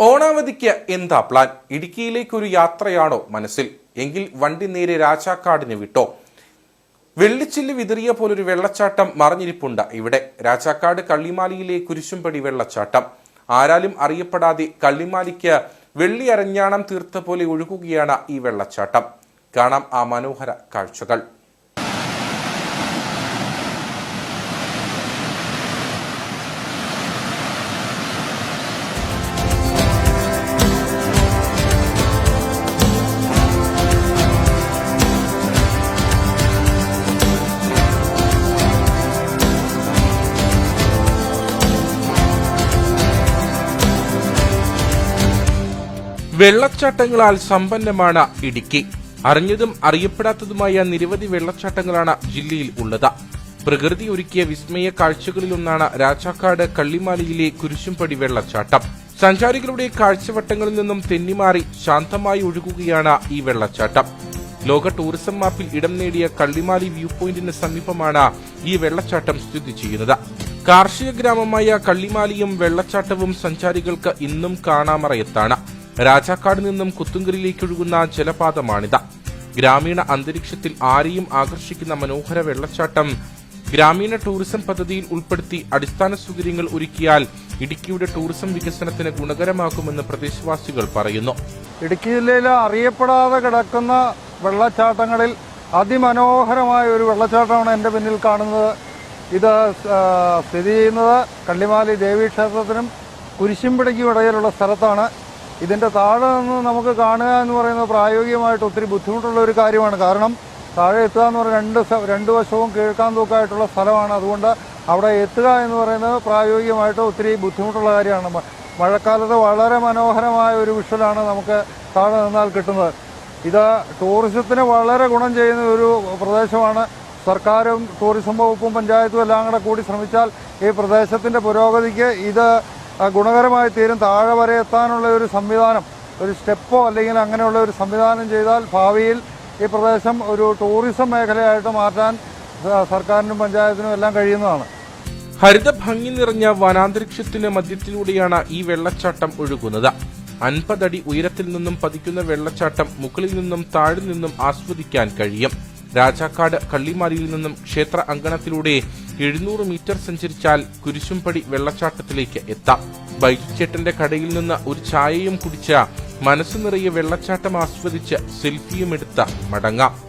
ഓണാവധിക്ക് എന്താ പ്ലാൻ? ഇടുക്കിയിലേക്കൊരു യാത്രയാണോ മനസ്സിൽ? എങ്കിൽ വണ്ടി നേരെ രാജാക്കാടിന് വിട്ടോ? വെള്ളിച്ചില്ല് വിതറിയ പോലൊരു വെള്ളച്ചാട്ടം മറിഞ്ഞിരിപ്പുണ്ട് ഇവിടെ. രാജാക്കാട് കള്ളിമാലിയിലെ കുരിശുംപടി വെള്ളച്ചാട്ടം. ആരാലും അറിയപ്പെടാതെ കള്ളിമാലിക്ക് വെള്ളി അരഞ്ഞാണം തീർത്ത പോലെ ഒഴുകുകയാണ് ഈ വെള്ളച്ചാട്ടം. കാണാം ആ മനോഹര കാഴ്ചകൾ. വെള്ളച്ചാട്ടങ്ങളാൽ സമ്പന്നമാണ് ഇടുക്കി. അറിഞ്ഞതും അറിയപ്പെടാത്തതുമായ നിരവധി വെള്ളച്ചാട്ടങ്ങളാണ് ജില്ലയിൽ ഉള്ളത്. പ്രകൃതി ഒരുക്കിയ വിസ്മയ കാഴ്ചകളിലൊന്നാണ് രാജാക്കാട് കള്ളിമാലിയിലെ കുരിശുംപടി വെള്ളച്ചാട്ടം. സഞ്ചാരികളുടെ കാഴ്ചവട്ടങ്ങളിൽ നിന്നും തെന്നിമാറി ശാന്തമായി ഒഴുകുകയാണ് ഈ വെള്ളച്ചാട്ടം. ലോക ടൂറിസം മാപ്പിൽ ഇടം നേടിയ കള്ളിമാലി വ്യൂ പോയിന്റിന് സമീപമാണ് ഈ വെള്ളച്ചാട്ടം സ്ഥിതി ചെയ്യുന്നത്. കാർഷിക ഗ്രാമമായ കള്ളിമാലിയും വെള്ളച്ചാട്ടവും സഞ്ചാരികൾക്ക് ഇന്നും കാണാമറയത്താണ്. രാജാക്കാട് നിന്നും കുത്തുങ്കരിലേക്ക് ഒഴുകുന്ന ജലപാതമാണിത്. ഗ്രാമീണ അന്തരീക്ഷത്തിൽ ആരെയും ആകർഷിക്കുന്ന മനോഹര വെള്ളച്ചാട്ടം ഗ്രാമീണ ടൂറിസം പദ്ധതിയിൽ ഉൾപ്പെടുത്തി അടിസ്ഥാന സൗകര്യങ്ങൾ ഒരുക്കിയാൽ ഇടുക്കിയുടെ ടൂറിസം വികസനത്തിന് ഗുണകരമാകുമെന്ന് പ്രദേശവാസികൾ പറയുന്നു. ഇടുക്കി ജില്ലയിൽ അറിയപ്പെടാതെ കിടക്കുന്ന വെള്ളച്ചാട്ടങ്ങളിൽ അതിമനോഹരമായ ഒരു വെള്ളച്ചാട്ടമാണ് എന്റെ പിന്നിൽ കാണുന്നത്. ഇത് സ്ഥിതി ചെയ്യുന്നത് കള്ളിമാലി ദേവീക്ഷേത്രത്തിനും കുരിശിമ്പിടയ്ക്കും ഇടയിലുള്ള സ്ഥലത്താണ്. ഇതിന്റെ താഴെ നിന്ന് നമുക്ക് കാണുക എന്ന് പറയുന്നത് പ്രായോഗികമായിട്ട് ഒത്തിരി ബുദ്ധിമുട്ടുള്ള ഒരു കാര്യമാണ്. കാരണം താഴെ എത്തുക എന്ന് പറഞ്ഞാൽ രണ്ട് രണ്ട് വശവും കീഴ്ക്കാൻ തൂക്കായിട്ടുള്ള സ്ഥലമാണ്. അതുകൊണ്ട് അവിടെ എത്തുക എന്ന് പറയുന്നത് പ്രായോഗികമായിട്ട് ഒത്തിരി ബുദ്ധിമുട്ടുള്ള കാര്യമാണ്. മഴക്കാലത്ത് വളരെ മനോഹരമായ ഒരു വിഷ്വലാണ് നമുക്ക് താഴെ നിന്നാൽ കിട്ടുന്നത്. ഇത് ടൂറിസത്തിന് വളരെ ഗുണം ചെയ്യുന്ന ഒരു പ്രദേശമാണ്. സർക്കാരും ടൂറിസം വകുപ്പും പഞ്ചായത്തും എല്ലാം കൂടെ കൂടി ശ്രമിച്ചാൽ ഈ പ്രദേശത്തിന്റെ പുരോഗതിക്ക് ഇത് ഗുണകരമായി തീരും. താഴെ വരെ എത്താനുള്ള ഒരു സംവിധാനം ഒരു സ്റ്റെപ്പോ അല്ലെങ്കിൽ അങ്ങനെയുള്ള ഒരു സംവിധാനം ചെയ്താൽ ഭാവിയിൽ ഈ പ്രദേശം ഒരു ടൂറിസം മേഖലയായിട്ട് മാറ്റാൻ സർക്കാരിനും പഞ്ചായത്തിനും എല്ലാം കഴിയുന്നതാണ്. ഹരിത ഭംഗി നിറഞ്ഞ വനാന്തരീക്ഷത്തിന് മധ്യത്തിലൂടെയാണ് ഈ വെള്ളച്ചാട്ടം ഒഴുകുന്നത്. അൻപതടി ഉയരത്തിൽ നിന്നും പതിക്കുന്ന വെള്ളച്ചാട്ടം മുകളിൽ നിന്നും താഴെ നിന്നും ആസ്വദിക്കാൻ കഴിയും. രാജാക്കാട് കള്ളിമാലിയിൽ നിന്നും ക്ഷേത്ര അങ്കണത്തിലൂടെ എഴുന്നൂറ് മീറ്റർ സഞ്ചരിച്ചാൽ കുരിശുംപടി വെള്ളച്ചാട്ടത്തിലേക്ക് എത്താം. ബൈജുച്ചേട്ടന്റെ കടയിൽ നിന്ന് ഒരു ചായയും കുടിച്ച മനസ്സ് നിറയെ വെള്ളച്ചാട്ടം ആസ്വദിച്ച് സെൽഫിയും എടുത്ത മടങ്ങാം.